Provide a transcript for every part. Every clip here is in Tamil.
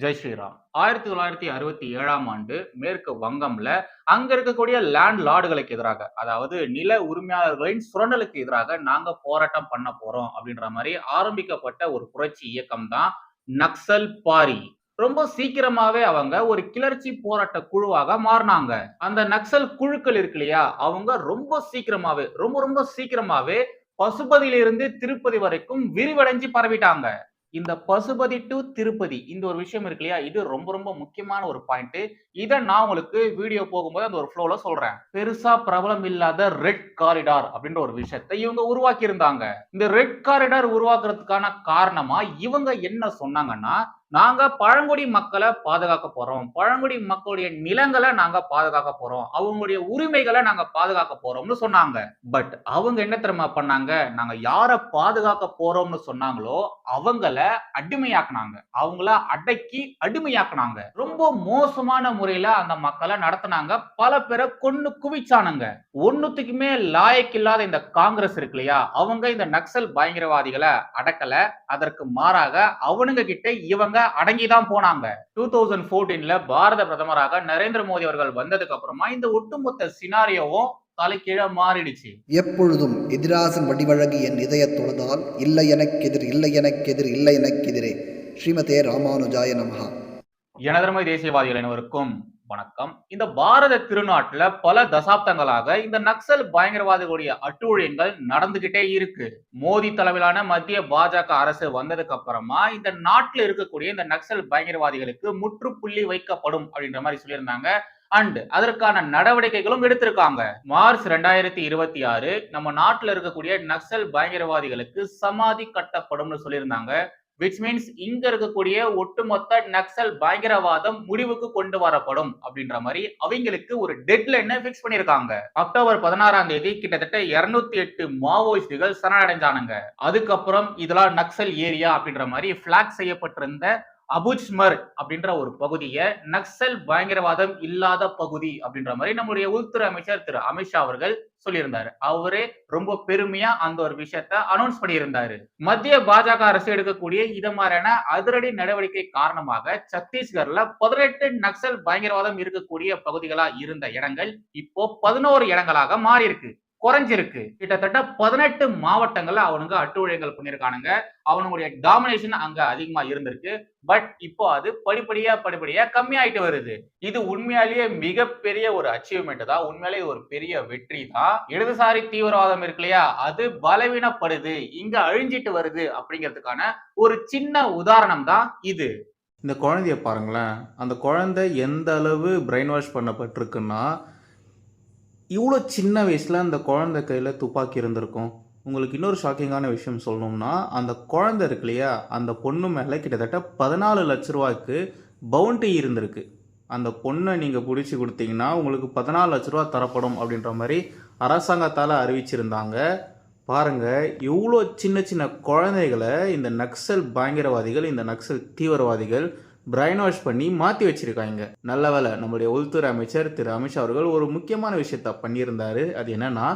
ஜெய் ஸ்ரீராம். ஆயிரத்தி தொள்ளாயிரத்தி அறுபத்தி ஏழாம் ஆண்டு மேற்கு வங்கம்ல அங்க இருக்கக்கூடிய லேண்ட் லார்டுகளுக்கு எதிராக அதாவது நில உரிமையாளர்களின் சுரண்டலுக்கு எதிராக நாங்க போராட்டம் பண்ண போறோம் அப்படின்ற மாதிரி ஆரம்பிக்கப்பட்ட ஒரு புரட்சி இயக்கம் தான் நக்சல் பாரி. ரொம்ப சீக்கிரமாவே அவங்க ஒரு கிளர்ச்சி போராட்ட குழுவாக மாறினாங்க. அந்த நக்சல் குழுக்கள் இருக்கு இல்லையா அவங்க ரொம்ப சீக்கிரமாவே ரொம்ப ரொம்ப சீக்கிரமாவே பசுபதியிலிருந்து திருப்பதி வரைக்கும் விரிவடைஞ்சு பரவிட்டாங்க. இந்த பசுபதி டு திருப்பதி இந்த ஒரு விஷயம் இருக்கு இல்லையா? இது ரொம்ப ரொம்ப முக்கியமான ஒரு பாயிண்ட் இதை நான் உங்களுக்கு வீடியோ போகும்போது அந்த ஒரு ஃப்ளோல சொல்றேன். பெருசா பிரபலம் இல்லாத ரெட் காரிடார் அப்படின்ற ஒரு விஷயத்தை இவங்க உருவாக்கி இருந்தாங்க இந்த ரெட் காரிடார் உருவாக்குறதுக்கான காரணமா இவங்க என்ன சொன்னாங்கன்னா நாங்க பழங்குடி மக்களை பாதுகாக்க போறோம். பழங்குடி மக்களுடைய நிலங்களை நாங்க பாதுகாக்க போறோம். அவங்களுடைய உரிமைகளை நாங்க பாதுகாக்க போறோம்னு சொன்னாங்க. பட் அவங்க என்ன தெரியுமா பண்ணாங்க? நாங்க யார பாதுகாக்க போறோம்னு சொன்னாங்களோ அவங்கள அடிமையாக்குனாங்க. அவங்கள அடக்கி அடிமையாக்குனாங்க. ரொம்ப மோசமான முறையில அந்த மக்களை நடத்தினாங்க. பல பேரை கொண்டு குவிச்சானுங்க. ஒன்னுத்துக்குமே லாயக்கில்லாத இந்த காங்கிரஸ் இருக்கு இல்லையா? அவங்க இந்த நக்சல் பயங்கரவாதிகளை அடக்கல. அதற்கு மாறாக அவனுங்க கிட்ட இவங்க அடங்கிதான் போனாங்க. டூ தௌசண்ட் போர்டீன்ல பாரத பிரதமராக நரேந்திர மோடி அவர்கள் வந்ததுக்கு அப்புறமா இந்த ஒட்டுமொத்த சினாரியோவும் தலைக்கீழ மாறிடுச்சு. எப்பொழுதும் எதிராசன் வடிவழகு என் இதயத் தொழுதால் இல்லை எனக்கெதிர் இல்லை எனக்கெதிர் இல்லை எனக்கெதிரே ஸ்ரீமதே ராமானுஜாய நமஹா. எனதர்மை தேசியவாதிகள் அனைவருக்கும் வணக்கம். இந்த பாரத திருநாட்டுல பல தசாப்தங்களாக இந்த நக்சல் பயங்கரவாதிகளுடைய அட்டூழியங்கள் நடந்துகிட்டே இருக்கு. மோடி தலைமையிலான மத்திய பாஜக அரசு வந்ததுக்கு அப்புறமா இந்த நாட்டுல இருக்கக்கூடிய இந்த நக்சல் பயங்கரவாதிகளுக்கு முற்றுப்புள்ளி வைக்கப்படும் அப்படின்ற மாதிரி சொல்லியிருந்தாங்க. அண்ட் அதற்கான நடவடிக்கைகளும் எடுத்திருக்காங்க. மார்ச் ரெண்டாயிரத்தி இருபத்தி ஆறு நம்ம நாட்டுல இருக்கக்கூடிய நக்சல் பயங்கரவாதிகளுக்கு சமாதி கட்டப்படும்னு சொல்லியிருந்தாங்க. விச் மீன்ஸ் இங்க இருக்கக்கூடிய ஒட்டுமொத்த நக்சல் பயங்கரவாதம் முடிவுக்கு கொண்டு வரப்படும் அப்படின்ற மாதிரி அவங்களுக்கு ஒரு டெட்லைனை பிக்ஸ் பண்ணிருக்காங்க. அக்டோபர் பதினாறாம் தேதி கிட்டத்தட்ட இருநூத்தி எட்டு மாவோயிஸ்டுகள் சரணடைஞ்சானுங்க. அதுக்கப்புறம் இதெல்லாம் நக்சல் ஏரியா அப்படின்ற மாதிரி பிளாக் செய்யப்பட்டிருந்த அபுஜ்மர் அப்படின்ற ஒரு பகுதியை நக்சல் பயங்கரவாதம் இல்லாத பகுதி அப்படின்ற மாதிரி நம்முடைய உள்துறை அமைச்சர் திரு அமித்ஷா அவர்கள் சொல்லியிருந்தாரு. அவரே ரொம்ப பெருமையா அந்த ஒரு விஷயத்த அனௌன்ஸ் பண்ணியிருந்தாரு. மத்திய பாஜக அரசு எடுக்கக்கூடிய இத மாதிரியான அதிரடி நடவடிக்கை காரணமாக சத்தீஸ்கர்ல பதினெட்டு நக்சல் பயங்கரவாதம் இருக்கக்கூடிய பகுதிகளா இருந்த இடங்கள் இப்போ பதினோரு இடங்களாக மாறி இருக்கு குறைஞ்சிருக்கு. கிட்டத்தட்ட பதினெட்டு மாவட்டங்கள்ல அவனுங்க அட்டுழியங்கள் பண்ணியிருக்கானுங்க. அவனுடைய டாமினேஷன் அங்க அதிகமா இருந்திருக்கு. பட் இப்போ அது படிப்படியா படிப்படியா கம்மியாயிட்டு வருது. இது உண்மையாலேயே மிகப்பெரிய ஒரு அச்சீவ்மெண்ட் தான். உண்மையாலேயே ஒரு பெரிய வெற்றி தான். இடதுசாரி தீவிரவாதம் இருக்கு இல்லையா? அது பலவீனப்படுது. இங்க அழிஞ்சிட்டு வருது அப்படிங்கிறதுக்கான ஒரு சின்ன உதாரணம் தான் இது. இந்த குழந்தைய பாருங்களேன். அந்த குழந்தை எந்த அளவு பிரெயின் வாஷ் பண்ணப்பட்டிருக்குன்னா இவ்வளோ சின்ன வயசில் அந்த குழந்தை கையில் துப்பாக்கி இருந்திருக்கும். உங்களுக்கு இன்னொரு ஷாக்கிங்கான விஷயம் சொல்லணும்னா அந்த குழந்தை இருக்கு இல்லையா? அந்த பொண்ணு மேலே கிட்டத்தட்ட பதினாலு லட்ச ரூபாய்க்கு பவுண்டி இருந்திருக்கு. அந்த பொண்ணை நீங்கள் பிடிச்சி கொடுத்தீங்கன்னா உங்களுக்கு பதினாலு லட்ச ரூபா தரப்படும் அப்படின்ற மாதிரி அரசாங்கத்தால் அறிவிச்சிருந்தாங்க. பாருங்கள் இவ்வளோ சின்ன சின்ன குழந்தைகளை இந்த நக்சல் பயங்கரவாதிகள் இந்த நக்சல் தீவிரவாதிகள் பிரைன் வாஷ் பண்ணி மாற்றி வச்சிருக்காங்க. நல்ல வேலை நம்மளுடைய உள்துறை அமைச்சர் திரு அமித்ஷா அவர்கள் ஒரு முக்கியமான விஷயத்த பண்ணியிருந்தாரு. அது என்னன்னா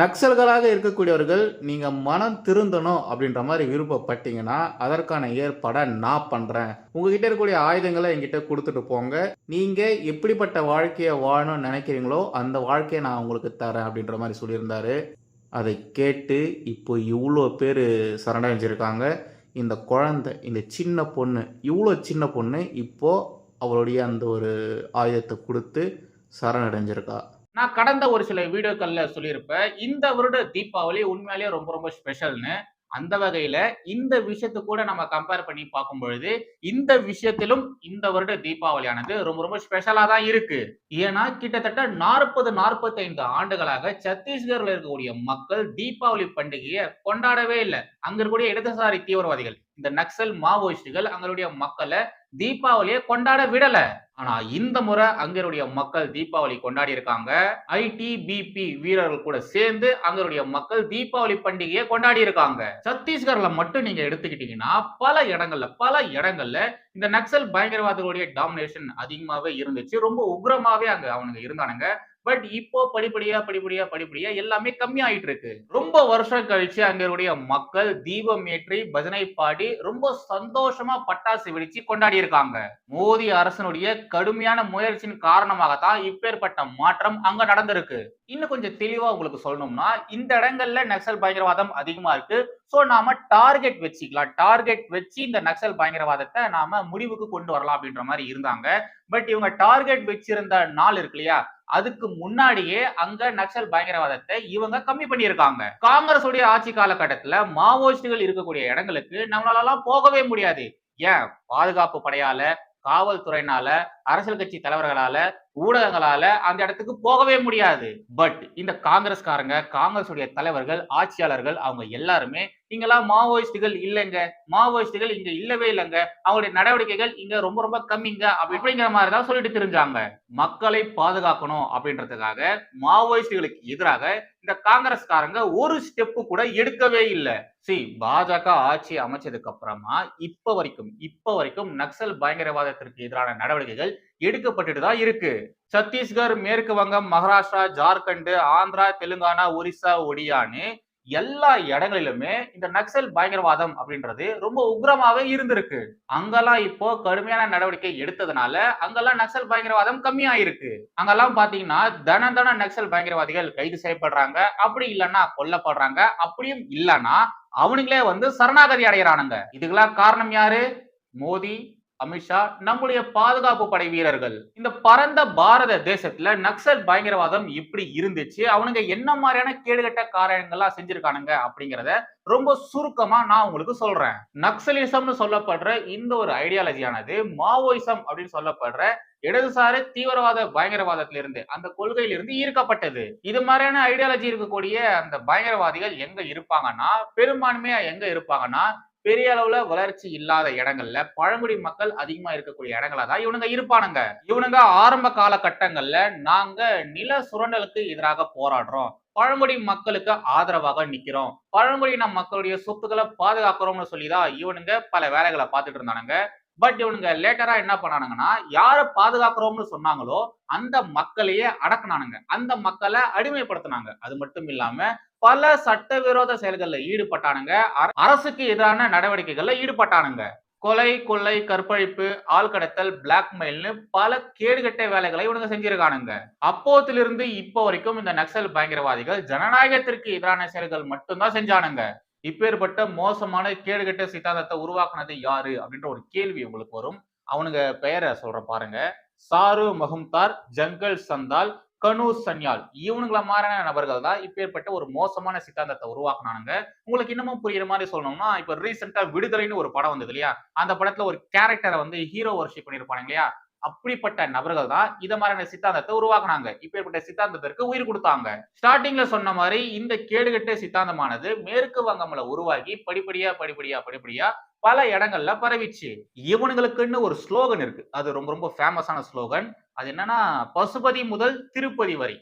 நக்சல்களாக இருக்கக்கூடியவர்கள் நீங்கள் மனம் திருந்தணும் அப்படின்ற மாதிரி விருப்பப்பட்டீங்கன்னா அதற்கான ஏற்பாடை நான் பண்ணுறேன் உங்ககிட்ட இருக்கக்கூடிய ஆயுதங்களை என்கிட்ட கொடுத்துட்டு போங்க. நீங்கள் எப்படிப்பட்ட வாழ்க்கையை வாழணும்னு நினைக்கிறீங்களோ அந்த வாழ்க்கையை நான் உங்களுக்கு தரேன் அப்படின்ற மாதிரி சொல்லியிருந்தாரு. அதை கேட்டு இப்போ இவ்வளோ பேர் சரணடைஞ்சிருக்காங்க. இந்த குழந்தை இந்த சின்ன பொண்ணு இவ்வளோ சின்ன பொண்ணு இப்போது அவளுடைய அந்த ஒரு ஆயுதத்தை கொடுத்து சரணடைஞ்சிருக்கா. நான் கடந்த ஒரு சில வீடியோக்களில் சொல்லியிருப்பேன். இந்த வருட தீபாவளி உண்மையிலேயே ரொம்ப ரொம்ப ஸ்பெஷல்னு அந்த வகையில இந்த விஷயத்தை கூட நம்ம கம்பேர் பண்ணி பார்க்கும் பொழுது இந்த விஷயத்திலும் இந்த வருட தீபாவளியானது ரொம்ப ரொம்ப ஸ்பெஷலா தான் இருக்கு. ஏன்னா கிட்டத்தட்ட நாற்பது நாற்பத்தைந்து ஆண்டுகளாக சத்தீஸ்கர்ல இருக்கக்கூடிய மக்கள் தீபாவளி பண்டிகையை கொண்டாடவே இல்லை. அங்க இருக்கக்கூடிய இடதுசாரி தீவிரவாதிகள் இந்த நக்சல் மாவோயிஸ்டுகள் அங்களுடைய மக்களை தீபாவளியை கொண்டாட விடல. ஆனா இந்த முறை அங்கருடைய மக்கள் தீபாவளி கொண்டாடி இருக்காங்க ஐடிபிபி வீரர்கள் கூட சேர்ந்து அங்களுடைய மக்கள் தீபாவளி பண்டிகையை கொண்டாடி இருக்காங்க சத்தீஸ்கர்ல மட்டும் நீங்க எடுத்துக்கிட்டீங்கன்னா பல இடங்கள்ல பல இடங்கள்ல இந்த நக்சல் பயங்கரவாதிகளுடைய டாமினேஷன் அதிகமாவே இருந்துச்சு. ரொம்ப உக்ரமாவே அங்க அவனுங்க இருந்தானுங்க. பட் இப்போ படிப்படியா படிப்படியா படிப்படியா எல்லாமே கம்மி ஆயிட்டு இருக்கு ரொம்ப வருஷம் கழிச்சு அங்களுடைய மக்கள் தீபம் ஏற்றி பஜனை பாடி ரொம்ப சந்தோஷமா பட்டாசு வெடிச்சு கொண்டாடி இருக்காங்க மோடி அரசனுடைய கடுமையான முயற்சியின் காரணமாகத்தான் இப்பேற்பட்ட மாற்றம் அங்க நடந்திருக்கு. இன்னும் கொஞ்சம் தெளிவா உங்களுக்கு சொல்லணும்னா இந்த இடங்கள்ல நக்சல் பயங்கரவாதம் அதிகமா இருக்கு. சோ நாம டார்கெட் வச்சுக்கலாம். டார்கெட் வச்சு இந்த நக்சல் பயங்கரவாதத்தை நாம முடிவுக்கு கொண்டு வரலாம் அப்படின்ற மாதிரி இருந்தாங்க. பட் இவங்க டார்கெட் வச்சிருந்த நாள் இருக்கு இல்லையா? அதுக்கு முன்னாடியே அங்க நக்சல் பயங்கரவாதத்தை இவங்க கம்மி பண்ணியிருக்காங்க. காங்கிரஸ் உடைய ஆட்சி காலகட்டத்துல மாவோயிஸ்டுகள் இருக்கக்கூடிய இடங்களுக்கு நம்மளால போகவே முடியாது. ஏன்? பாதுகாப்பு படையால காவல்துறையினால அரசியல் கட்சி தலைவர்களால ஊடகங்களால அந்த இடத்துக்கு போகவே முடியாது. பட் இந்த காங்கிரஸ்காரங்க காங்கிரஸ் உடைய தலைவர்கள் ஆட்சியாளர்கள் அவங்க எல்லாருமே இங்கெல்லாம் மாவோயிஸ்டுகள் இல்லைங்க. மாவோயிஸ்டுகள் இங்க இல்லவே இல்லைங்க. அவங்களுடைய நடவடிக்கைகள் இங்க ரொம்ப ரொம்ப கம்மிங்க. அப்படி அப்படிங்கிற மாதிரி தான் சொல்லிட்டு தெரிஞ்சாங்க. மக்களை பாதுகாக்கணும் அப்படின்றதுக்காக மாவோயிஸ்டுகளுக்கு எதிராக இந்த காங்கிரஸ்காரங்க ஒரு ஸ்டெப்பு கூட எடுக்கவே இல்லை. சி பாஜக ஆட்சி அமைச்சதுக்கு அப்புறமா இப்ப வரைக்கும் இப்ப வரைக்கும் நக்சல் பயங்கரவாதத்திற்கு எதிரான நடவடிக்கைகள் எடுக்கப்பட்டுட்டு தான் இருக்கு. சத்தீஸ்கர் மேற்கு வங்கம் மகாராஷ்டிரா ஜார்க்கண்ட் ஆந்திரா தெலுங்கானா ஒரிசா ஒடியான்னு எல்லா இடங்களிலுமே இந்த நக்சல் பயங்கரவாதம் அப்படின்றது ரொம்ப உக்ரமாவே இருந்திருக்கு. அங்கெல்லாம் இப்போ கடுமையான நடவடிக்கை எடுத்ததுனால அங்கெல்லாம் நக்சல் பயங்கரவாதம் கம்மியாயிருக்கு. அங்கெல்லாம் பாத்தீங்கன்னா தன தன நக்சல் பயங்கரவாதிகள் கைது செய்யப்படுறாங்க. அப்படி இல்லைன்னா கொல்லப்படுறாங்க. அப்படியும் இல்லைன்னா அவனுங்களே வந்து சரணாகதி அடைகிறானுங்க இதுக்கெல்லாம் காரணம் யாரு? மோடி அமித்ஷா நம்முடைய பாதுகாப்பு படை வீரர்கள். இந்த பரந்த பாரத தேசத்துல நக்சல் பயங்கரவாதம் இப்படி இருந்துச்சு. அவனுங்க என்ன மாதிரியான கேடுகட்ட காரியங்கள்லாம் செஞ்சிருக்கானுங்க அப்படிங்கறத ரொம்ப சுருக்கமா நான் உங்களுக்கு சொல்றேன். நக்சலிசம்னு சொல்லப்படுற இந்த ஒரு ஐடியாலஜியானது மாவோயிசம் அப்படின்னு சொல்லப்படுற இடதுசாரி தீவிரவாத பயங்கரவாதத்திலிருந்து அந்த கொள்கையிலிருந்து ஈர்க்கப்பட்டது. இது மாதிரியான ஐடியாலஜி இருக்கக்கூடிய அந்த பயங்கரவாதிகள் எங்க இருப்பாங்கன்னா பெரும்பான்மையா எங்க இருப்பாங்கன்னா பெரிய அளவுல வளர்ச்சி இல்லாத இடங்கள்ல பழங்குடி மக்கள் அதிகமா இருக்கக்கூடிய இடங்களா தான் இவனுங்க இருப்பானுங்க. இவனுங்க ஆரம்ப காலகட்டங்கள்ல நாங்க நில சுரண்டலுக்கு எதிராக போராடுறோம். பழங்குடி மக்களுக்கு ஆதரவாக நிக்கிறோம். பழங்குடியின மக்களுடைய சொத்துக்களை பாதுகாக்கிறோம்னு சொல்லிதான் இவனுங்க பல வேலைகளை பார்த்துட்டு இருந்தானுங்க. பட் இவனுங்க லேட்டரா என்ன பண்ணானுங்கன்னா யார பாதுகாக்கிறோம்னு சொன்னாங்களோ அந்த மக்களையே அடக்குனானுங்க. அந்த மக்களை அடிமைப்படுத்தினாங்க. அது மட்டும் இல்லாம பல சட்டவிரோத செயல்களில் ஈடுபட்டானுங்க. அரசுக்கு எதிரான நடவடிக்கைகள்ல ஈடுபட்டானுங்க. கொலை கொள்ளை கற்பழிப்பு ஆள்கடத்தல் பிளாக்மெயில்னு பல கேடுகட்ட வேலைகளை இவனுங்க செஞ்சிருக்கானுங்க. அப்போத்திலிருந்து இப்போ வரைக்கும் இந்த நக்சல் பயங்கரவாதிகள் ஜனநாயகத்திற்கு எதிரான செயல்கள் மட்டும்தான் செஞ்சானுங்க. இப்பேற்பட்ட மோசமான கேடுகட்ட சித்தாந்தத்தை உருவாக்குனது யாரு? அப்படின்ற ஒரு கேள்வி உங்களுக்கு வரும். அவனுங்க பெயரை சொல்ற பாருங்க. சாரு மஹும்தார் ஜங்கல் சந்தால் கனு சன்யால். இவனுங்கள மாதிரியான நபர்கள் தான் இப்பேற்பட்ட ஒரு மோசமான சித்தாந்தத்தை உருவாக்குனானுங்க. உங்களுக்கு இன்னமும் புரியுற மாதிரி சொல்லணும்னா இப்ப ரீசெண்டா விடுதலைன்னு ஒரு படம் வந்தது இல்லையா? அந்த படத்துல ஒரு கேரக்டரை வந்து ஹீரோ வர்ஷிப் பண்ணிருப்பாங்க இல்லையா? அப்படிப்பட்ட நபர்கள் தான் இத மாதிரியான சித்தாந்தத்தை உருவாக்குனாங்க. இப்பேற்பட்ட சித்தாந்தத்திற்கு உயிர் கொடுத்தாங்க. ஸ்டார்டிங்ல சொன்ன மாதிரி இந்த கேடுகட்ட சித்தாந்தமானது மேற்கு வங்கம்ல உருவாகி படிப்படியா படிப்படியா படிப்படியா பல இடங்கள்ல பரவிச்சு இவனுங்களுக்குன்னு ஒரு ஸ்லோகன் இருக்கு. அது ரொம்ப ரொம்ப ஃபேமஸான ஸ்லோகன். அது என்னன்னா பசுபதி முதல் திருப்பதி வரை.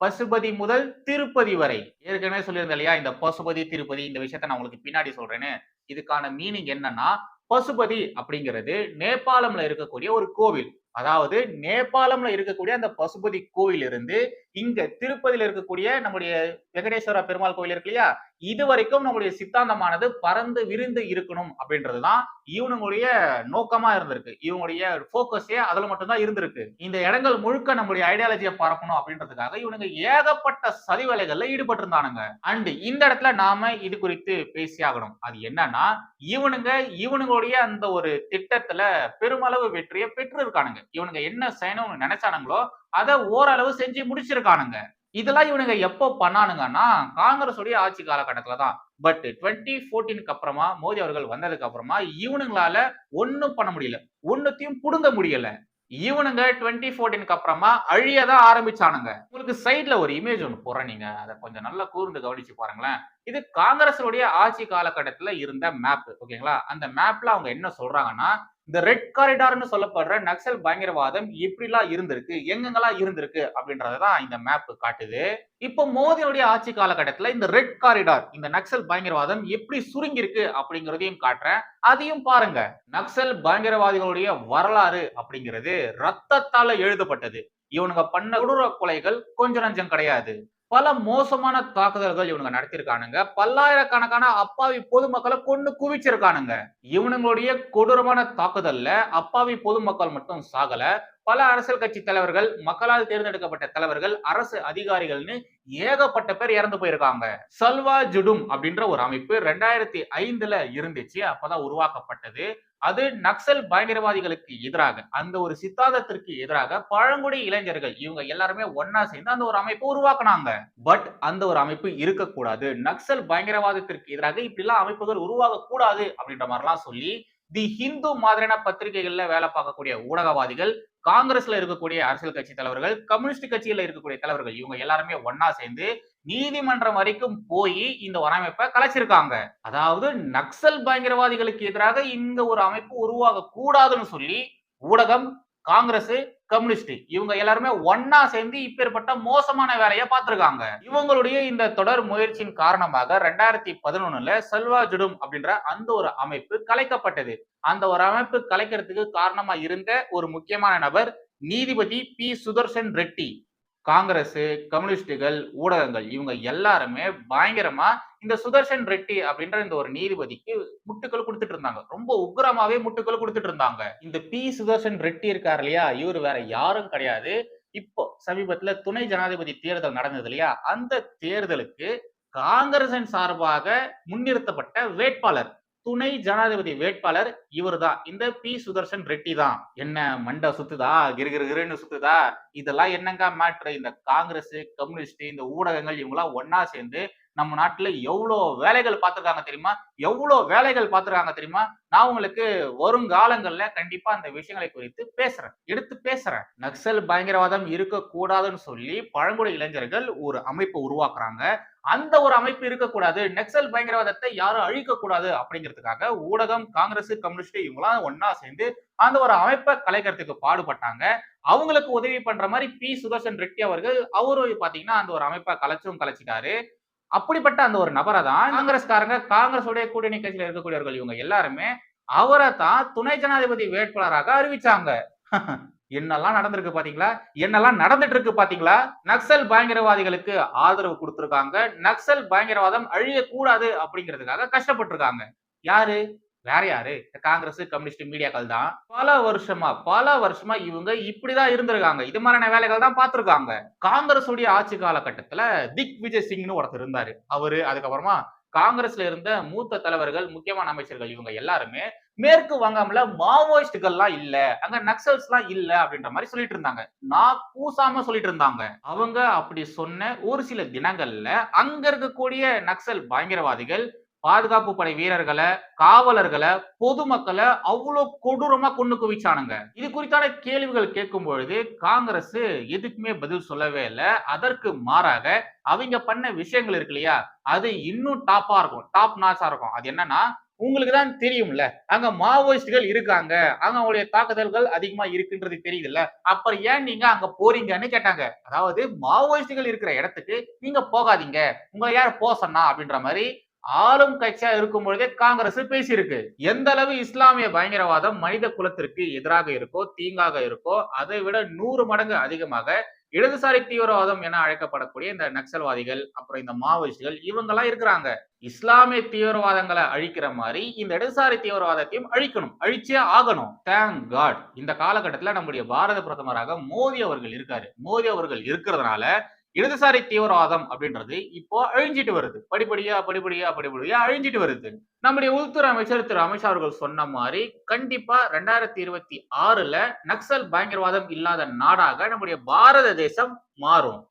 பசுபதி முதல் திருப்பதி வரை. ஏற்கனவே சொல்லியிருந்தேன் இல்லையா? இந்த பசுபதி திருப்பதி இந்த விஷயத்த நான் உங்களுக்கு பின்னாடி சொல்றேன்னு. இதுக்கான மீனிங் என்னன்னா பசுபதி அப்படிங்கிறது நேபாளம்ல இருக்கக்கூடிய ஒரு கோவில். அதாவது நேபாளம்ல இருக்கக்கூடிய அந்த பசுபதி கோவில் இருந்து இங்க திருப்பதியில இருக்கக்கூடிய நம்முடைய வெங்கடேஸ்வர பெருமாள் கோயில் இருக்கு இல்லையா? இது வரைக்கும் நம்முடைய சித்தாந்தமானது பறந்து விரிந்து இருக்கணும் அப்படின்றதுதான் இவனுங்களுடைய நோக்கமா இருந்திருக்கு. இவங்களுடைய போக்கஸே அதுல மட்டும்தான் இருந்திருக்கு. இந்த இடங்கள் முழுக்க நம்முடைய ஐடியாலஜியை பரப்பணும் அப்படின்றதுக்காக இவனுங்க ஏகப்பட்ட சதி வேலைகள்ல ஈடுபட்டு இருந்தானுங்க அண்ட் இந்த இடத்துல நாம இது குறித்து பேசியாகணும் அது என்னன்னா இவனுங்க இவனுங்களுடைய அந்த ஒரு திட்டத்துல பெருமளவு வெற்றியை பெற்று இருக்கானுங்க இவனுங்க என்ன செய்யணும்னு நினைச்சானுங்களோ அதை ஓரளவு செஞ்சு முடிச்சிருக்கானுங்க. இதெல்லாம் இவனுங்க எப்போ பண்ணானுங்கன்னா காங்கிரஸ் உடைய ஆட்சி காலகட்டத்துல தான். பட் டுவெண்ட்டி ஃபோர்டீனுக்கு அப்புறமா மோடி அவர்கள் வந்ததுக்கு அப்புறமா இவனுங்களால ஒன்றும் பண்ண முடியல. ஒன்னுத்தையும் புடுங்க முடியல. இவனுங்க டுவெண்ட்டி ஃபோர்டீனுக்கு அப்புறமா அழியதான் ஆரம்பிச்சானுங்க. உங்களுக்கு சைட்ல ஒரு இமேஜ் ஒன்று போறேன் நீங்க. அதை கொஞ்சம் நல்லா கூர்ந்து கவனிச்சு பாருங்களேன். இது காங்கிரஸுடைய ஆட்சி காலகட்டத்துல இருந்த மேப் ஓகேங்களா? அந்த மேப்ல அவங்க என்ன சொல்றாங்கன்னா இந்த ரெட் காரிடார்னு சொல்லப்படுற நக்சல் பயங்கரவாதம் எப்படிலாம் இருந்திருக்கு எங்கெங்கெல்லாம் இருந்திருக்கு அப்படின்றதான் இந்த மேப் காட்டுது. இப்போ மோதியுடைய ஆட்சி காலகட்டத்துல இந்த ரெட் காரிடார் இந்த நக்சல் பயங்கரவாதம் எப்படி சுருங்கிருக்கு அப்படிங்கிறதையும் காட்டுறேன். அதையும் பாருங்க. நக்சல் பயங்கரவாதிகளுடைய வரலாறு அப்படிங்கிறது ரத்தத்தால எழுதப்பட்டது. இவனுங்க பண்ண கொடூர கொலைகள் கொஞ்சம் நஞ்சம் கிடையாது. பல மோசமான தாக்குதல்கள் இவனுங்க நடத்திருக்கானுங்க பல்லாயிரக்கணக்கான அப்பாவி பொதுமக்களை கொண்டு குவிச்சிருக்கானுங்க. இவனுங்களுடைய கொடூரமான தாக்குதல்ல அப்பாவி பொதுமக்கள் மட்டும் சாகல. பல அரசியல் கட்சி தலைவர்கள் மக்களால் தேர்ந்தெடுக்கப்பட்ட தலைவர்கள் அரசு அதிகாரிகள்னு ஏகப்பட்ட பேர் இறந்து போயிருக்காங்க. சல்வா ஜுடும் அப்படின்ற ஒரு அமைப்பு ரெண்டாயிரத்தி ஐந்துல இருந்துச்சு. அப்பதான் உருவாக்கப்பட்டது. அது நக்சல் பயங்கரவாதிகளுக்கு எதிராக அந்த ஒரு சித்தாந்தத்திற்கு எதிராக பழங்குடி இளைஞர்கள் இவங்க எல்லாருமே ஒன்னா சேர்ந்து அந்த ஒரு அமைப்பை உருவாக்குனாங்க. பட் அந்த ஒரு அமைப்பு இருக்கக்கூடாது. நக்சல் பயங்கரவாதத்திற்கு எதிராக இப்படிலாம் அமைப்புகள் உருவாக கூடாது அப்படின்ற மாதிரிலாம் சொல்லி தி ஹிந்து மாதிரியான பத்திரிகைகள்ல வேலை பார்க்கக்கூடிய ஊடகவாதிகள் காங்கிரஸ்ல இருக்கக்கூடிய அரசியல் கட்சி தலைவர்கள் கம்யூனிஸ்ட் கட்சியில இருக்கக்கூடிய தலைவர்கள் இவங்க எல்லாருமே ஒன்னா சேர்ந்து நீதிமன்றம் வரைக்கும் போய் இந்த ஒரு அமைப்பை கலைச்சிருக்காங்க. அதாவது நக்சல் பயங்கரவாதிகளுக்கு எதிராக இந்த ஒரு அமைப்பு உருவாக கூடாதுன்னு சொல்லி ஊடகம் காங்கிரஸ் கம்யூனிஸ்ட் இவங்க எல்லாருமே ஒன்னா சேர்ந்து இப்பேற்பட்ட மோசமான வேலையை பார்த்திருக்காங்க. இவங்களுடைய இந்த தொடர் முயற்சியின் காரணமாக ரெண்டாயிரத்தி பதினொன்னுல செல்வா ஜுடும் அப்படின்ற அந்த ஒரு அமைப்பு கலைக்கப்பட்டது. அந்த ஒரு அமைப்பு கலைக்கிறதுக்கு காரணமா இருந்த ஒரு முக்கியமான நபர் நீதிபதி பி. சுதர்சன் ரெட்டி. காங்கிரஸ் கம்யூனிஸ்டுகள் ஊடகங்கள் இவங்க எல்லாருமே பயங்கரமா இந்த சுதர்சன் ரெட்டி அப்படின்ற இந்த ஒரு நீதிபதிக்கு முட்டுக்கள் கொடுத்துட்டு இருந்தாங்க. ரொம்ப உக்ரமாவே முட்டுக்கள் கொடுத்துட்டு இருந்தாங்க. இந்த பி. சுதர்சன் ரெட்டி இருக்கார் இல்லையா? இவர் வேற யாரும் கிடையாது. இப்போ சமீபத்துல துணை ஜனாதிபதி தேர்தல் நடந்தது இல்லையா? அந்த தேர்தலுக்கு காங்கிரசின் சார்பாக முன்னிறுத்தப்பட்ட வேட்பாளர் துணை ஜனாதிபதி வேட்பாளர் இவர் தான் இந்த பி. சுதர்சன் ரெட்டி தான். என்ன மண்டை சுத்துதா? கிருகிருகிருன்னு சுத்துதா? இதெல்லாம் என்னங்க மேட்ரு இந்த காங்கிரஸ் கம்யூனிஸ்ட் இந்த ஊடகங்கள் இவங்கெல்லாம் ஒன்னா சேர்ந்து நம்ம நாட்டுல எவ்வளோ வேலைகள் பார்த்துருக்காங்க தெரியுமா? எவ்வளோ வேலைகள் பார்த்துருக்காங்க தெரியுமா? நான் உங்களுக்கு வருங்காலங்கள்ல கண்டிப்பா அந்த விஷயங்களை குறித்து பேசுறேன். எடுத்து பேசுறேன். நக்சல் பயங்கரவாதம் இருக்கக்கூடாதுன்னு சொல்லி பழங்குடி இளைஞர்கள் ஒரு அமைப்பை உருவாக்குறாங்க. அந்த ஒரு அமைப்பு இருக்கக்கூடாது. நெக்சல் பயங்கரவாதத்தை யாரும் அழிக்கக்கூடாது அப்படிங்கிறதுக்காக ஊடகம் காங்கிரஸ் கம்யூனிஸ்ட் இவங்களாம் ஒன்னா சேர்ந்து அந்த ஒரு அமைப்பை கலைக்கிறதுக்கு பாடுபட்டாங்க. அவங்களுக்கு உதவி பண்ற மாதிரி பி. சுதர்சன் ரெட்டி அவர்கள் அவரு பாத்தீங்கன்னா அந்த ஒரு அமைப்பை கலைச்சும் கலைச்சிட்டாரு. அப்படிப்பட்ட அந்த ஒரு நபரை தான் காங்கிரஸ்காரங்க காங்கிரஸுடைய கூட்டணி கட்சியில இருக்கக்கூடியவர்கள் இவங்க எல்லாருமே அவரை தான் துணை ஜனாதிபதி வேட்பாளராக அறிவிச்சாங்க. என்னெல்லாம் நடந்திருக்கு பாத்தீங்களா? என்னெல்லாம் நடந்துட்டு இருக்கு பாத்தீங்களா? நக்சல் பயங்கரவாதிகளுக்கு ஆதரவு கொடுத்திருக்காங்க. நக்சல் பயங்கரவாதம் அழியக்கூடாது அப்படிங்கிறதுக்காக கஷ்டப்பட்டிருக்காங்க. யாரு? வேற யாரு? காங்கிரஸ் கம்யூனிஸ்ட் மீடியாக்கள் தான். பல வருஷமா பல வருஷமா இவங்க இப்படிதான் இருந்திருக்காங்க. இது மாதிரியான வேலைகள் தான் பார்த்திருக்காங்க. காங்கிரஸ் உடைய ஆட்சி காலகட்டத்துல திக் விஜய் சிங்னு ஒருத்தர் இருந்தாரு. அவரு அதுக்கப்புறமா காங்கிரஸ்ல இருந்த மூத்த தலைவர்கள் முக்கியமான அமைச்சர்கள் இவங்க எல்லாருமே மேற்கு வங்கம்ல மாவோயிஸ்டுகள்லாம் இல்ல அங்க நக்சல்ஸ் எல்லாம் இல்ல அப்படின்ற மாதிரி சொல்லிட்டு இருந்தாங்க. நான் கூசாம சொல்லிட்டு இருந்தாங்க. அவங்க அப்படி சொன்ன ஒரு சில தினங்கள்ல அங்க இருக்கக்கூடிய நக்சல் பயங்கரவாதிகள் பாதுகாப்பு படை வீரர்களை காவலர்களை பொதுமக்களை அவ்வளவு கொடூரமா கொண்டு குவிச்சானுங்க. இது குறித்தான கேள்விகள் கேட்கும் பொழுது காங்கிரஸ் எதுக்குமே பதில் சொல்லவே இல்லை. அதற்கு மாறாக அவங்க பண்ண விஷயங்கள் இருக்கு இல்லையா? அது இன்னும் டாப்பா இருக்கும். டாப் நாச்சா இருக்கும். அது என்னன்னா உங்களுக்கு தான் தெரியும்ல. அங்க மாவோயிஸ்டுகள் இருக்காங்க. அங்க அவங்களுடைய தாக்குதல்கள் அதிகமா இருக்குன்றது தெரியுதுல்ல. அப்புறம் ஏன் நீங்க அங்க போறீங்கன்னு கேட்டாங்க. அதாவது மாவோயிஸ்டுகள் இருக்கிற இடத்துக்கு நீங்க போகாதீங்க. உங்களை யார் போசன்னா அப்படின்ற மாதிரி ஆளும் கட்சியா இருக்கும் பொழுதே காங்கிரஸ் பேசியிருக்கு. எந்த அளவு இஸ்லாமிய பயங்கரவாதம் மனித குலத்திற்கு எதிராக இருக்கோ தீங்காக இருக்கோ அதை விட நூறு மடங்கு அதிகமாக இடதுசாரி தீவிரவாதம் என அழைக்கப்படக்கூடிய இந்த நக்சல்வாதிகள் அப்புறம் இந்த மாவோயிஸ்டுகள் இவங்கெல்லாம் இருக்கிறாங்க. இஸ்லாமிய தீவிரவாதங்களை அழிக்கிற மாதிரி இந்த இடதுசாரி தீவிரவாதத்தையும் அழிக்கணும். அழிச்சே ஆகணும். தேங்க் காட் இந்த காலகட்டத்தில் நம்முடைய பாரத பிரதமராக மோடி அவர்கள் இருக்காரு. மோடி அவர்கள் இருக்கிறதுனால இடதுசாரி தீவிரவாதம் அப்படின்றது இப்போ அழிஞ்சிட்டு வருது. படிப்படியா படிப்படியா படிப்படியா அழிஞ்சிட்டு வருது. நம்முடைய உள்துறை அமைச்சர் திரு. அமித்ஷா அவர்கள் சொன்ன மாதிரி கண்டிப்பா ரெண்டாயிரத்தி இருபத்தி ஆறுல நக்சல் பயங்கரவாதம் இல்லாத நாடாக நம்முடைய பாரத தேசம் மாறும்.